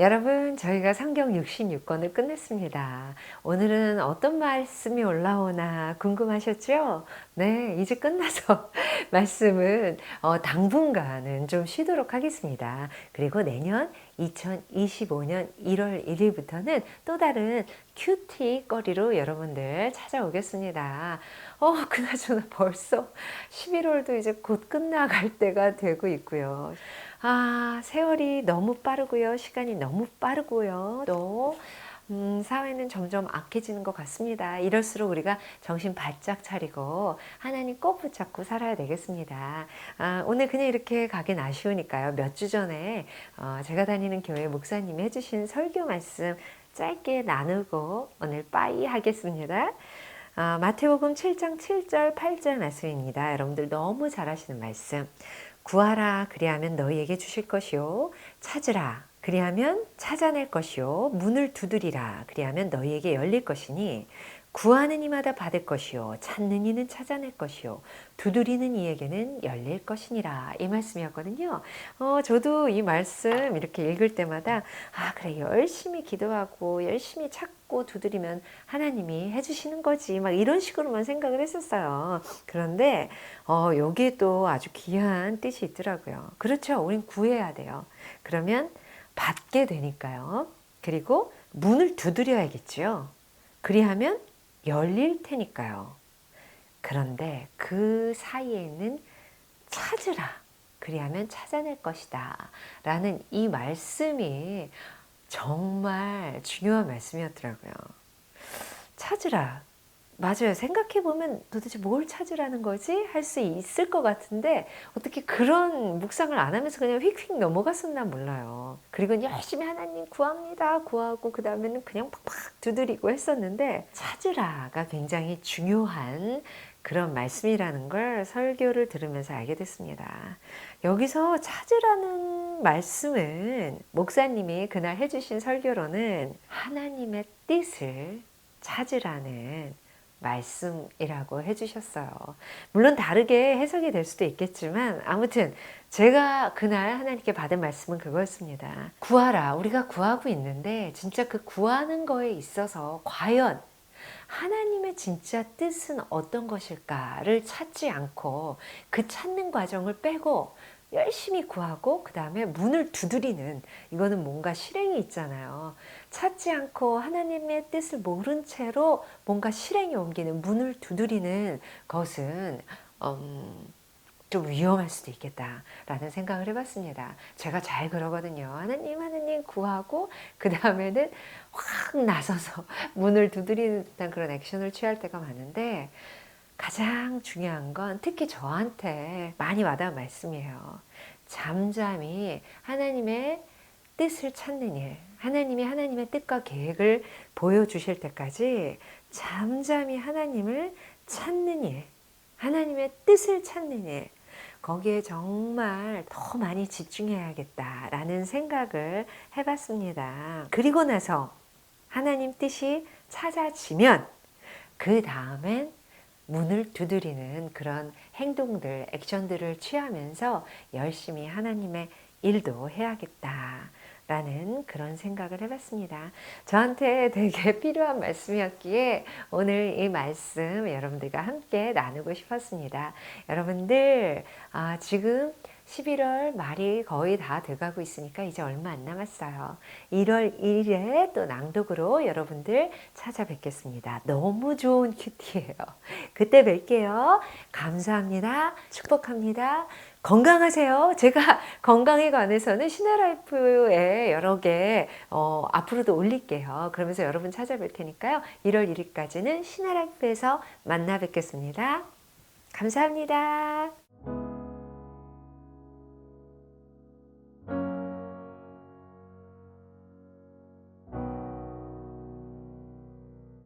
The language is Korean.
여러분, 저희가 성경 66권을 끝냈습니다. 오늘은 어떤 말씀이 올라오나 궁금하셨죠? 네, 이제 끝나서 말씀은 어, 당분간은 좀 쉬도록 하겠습니다. 그리고 내년 2025년 1월 1일부터는 또 다른 큐티 거리로 여러분들 찾아오겠습니다. 어, 그나저나 벌써 11월도 이제 곧 끝나갈 때가 되고 있고요. 아, 세월이 너무 빠르고요. 시간이 너무 빠르고요. 또, 음, 사회는 점점 악해지는 것 같습니다. 이럴수록 우리가 정신 바짝 차리고 하나님 꼭 붙잡고 살아야 되겠습니다. 아, 오늘 그냥 이렇게 가긴 아쉬우니까요. 몇 주 전에 어, 제가 다니는 교회 목사님이 해주신 설교 말씀 짧게 나누고 오늘 빠이 하겠습니다. 아, 마태복음 7장 7절 8절 말씀입니다. 여러분들 너무 잘하시는 말씀. 구하라 그리하면 너희에게 주실 것이요 찾으라 그리하면 찾아낼 것이요 문을 두드리라 그리하면 너희에게 열릴 것이니 구하는 이마다 받을 것이요 찾는 이는 찾아낼 것이요 두드리는 이에게는 열릴 것이니라 이 말씀이었거든요. 어, 저도 이 말씀 이렇게 읽을 때마다 아 그래 열심히 기도하고 열심히 찾고 두드리면 하나님이 해주시는 거지 막 이런 식으로만 생각을 했었어요. 그런데 어, 여기에 또 아주 귀한 뜻이 있더라고요. 그렇죠. 우린 구해야 돼요. 그러면 받게 되니까요. 그리고 문을 두드려야겠죠. 그리하면 열릴 테니까요. 그런데 그 사이에는 찾으라. 그리하면 찾아낼 것이다. 라는 이 말씀이 정말 중요한 말씀이었더라고요. 찾으라. 맞아요. 생각해보면 도대체 뭘 찾으라는 거지? 할 수 있을 것 같은데 어떻게 그런 묵상을 안 하면서 그냥 휙휙 넘어갔었나 몰라요. 그리고 열심히 하나님 구합니다. 구하고 그 다음에는 그냥 팍팍 두드리고 했었는데 찾으라가 굉장히 중요한 그런 말씀이라는 걸 설교를 들으면서 알게 됐습니다. 여기서 찾으라는 말씀은 목사님이 그날 해주신 설교로는 하나님의 뜻을 찾으라는 말씀이라고 해주셨어요. 물론 다르게 해석이 될 수도 있겠지만 아무튼 제가 그날 하나님께 받은 말씀은 그거였습니다. 구하라. 우리가 구하고 있는데 진짜 그 구하는 거에 있어서 과연 하나님의 진짜 뜻은 어떤 것일까를 찾지 않고 그 찾는 과정을 빼고 열심히 구하고 그 다음에 문을 두드리는 이거는 뭔가 실행이 있잖아요. 찾지 않고 하나님의 뜻을 모른 채로 뭔가 실행에 옮기는 문을 두드리는 것은 음, 좀 위험할 수도 있겠다라는 생각을 해봤습니다. 제가 잘 그러거든요. 하나님, 하나님 구하고 그 다음에는 확 나서서 문을 두드리는 그런 액션을 취할 때가 많은데 가장 중요한 건 특히 저한테 많이 와닿은 말씀이에요. 잠잠히 하나님의 뜻을 찾는 일, 하나님이 하나님의 뜻과 계획을 보여주실 때까지 잠잠히 하나님을 찾는 일, 하나님의 뜻을 찾는 일, 거기에 정말 더 많이 집중해야겠다라는 생각을 해봤습니다. 그리고 나서 하나님 뜻이 찾아지면 그 다음엔 문을 두드리는 그런 행동들, 액션들을 취하면서 열심히 하나님의 일도 해야겠다. 라는 그런 생각을 해봤습니다. 저한테 되게 필요한 말씀이었기에 오늘 이 말씀 여러분들과 함께 나누고 싶었습니다. 여러분들, 아, 지금 11월 말이 거의 다 돼가고 있으니까 이제 얼마 안 남았어요. 1월 1일에 또 낭독으로 여러분들 찾아뵙겠습니다. 너무 좋은 큐티예요. 그때 뵐게요. 감사합니다. 축복합니다. 건강하세요. 제가 건강에 관해서는 시나라이프에 여러 개 어, 앞으로도 올릴게요. 그러면서 여러분 찾아뵐 테니까요. 1월 1일까지는 시나라이프에서 만나 뵙겠습니다. 감사합니다.